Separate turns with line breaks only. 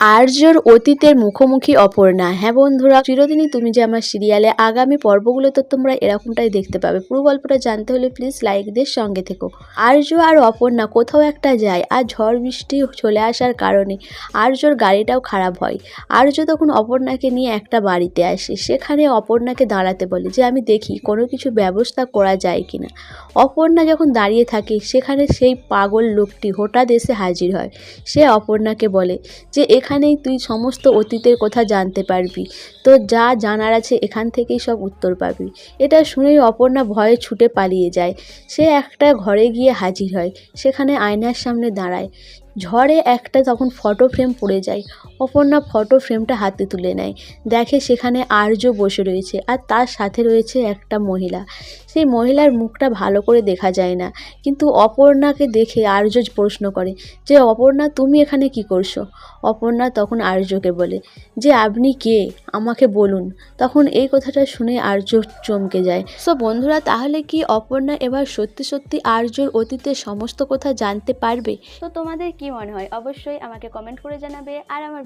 আর্যর অতীতের মুখোমুখি অপর্ণা। হ্যাঁ বন্ধুরা, চিরদিনই তুমি যে আমার সিরিয়ালে আগামী পর্বগুলো, তো তোমরা এরকমটাই দেখতে পাবে। পুরো গল্পটা জানতে হলে প্লিজ লাইক দিয়ে সঙ্গে থেকো। আর্য আর অপর্ণা কোথাও একটা যায় আর ঝড় বৃষ্টি চলে আসার কারণে আর্যর গাড়িটাও খারাপ হয়। আর্য তখন অপর্ণাকে নিয়ে একটা বাড়িতে আসে। সেখানে অপর্ণাকে দাঁড়াতে বলে যে, আমি দেখি কোনো কিছু ব্যবস্থা করা যায় কিনা। অপর্ণা যখন দাঁড়িয়ে থাকে, সেখানে সেই পাগল লোকটি হঠাৎ এসে হাজির হয়। সে অপর্ণাকে বলে যে এখানেই তুই সমস্ত অতীতের কথা জানতে পারবি। তো যা জানার আছে এখান থেকেই সব উত্তর পাবি। এটা শুনেই অপর্ণা ভয়ে ছুটে পালিয়ে যায়। সে একটা ঘরে গিয়ে হাজির হয়। সেখানে আয়নার সামনে দাঁড়ায়। ঝড়ে একটা তখন ফটো ফ্রেম পড়ে যায়। অপর্ণা ফটো ফ্রেমটা হাতে তুলে নেয়। দেখে সেখানে আর্য বসে রয়েছে আর তার সাথে রয়েছে একটা মহিলা। সেই মহিলার মুখটা ভালো করে দেখা যায় না। কিন্তু অপর্ণাকে দেখে আর্য প্রশ্ন করে যে, অপর্ণা, তুমি এখানে কি করছ? অপর্ণা তখন আর্যকে বলে, যে, আপনি কে? আমাকে বলুন। তখন এই কথাটা শুনে আর্য চমকে যায়। সো, বন্ধুরা, তাহলে কি অপর্ণা এবার সত্যি সত্যি আর্যর অতীতের সমস্ত কথা জানতে পারবে? তো তোমাদের কি মনে হয়? অবশ্যই আমাকে কমেন্ট করে জানাবে। আর আমার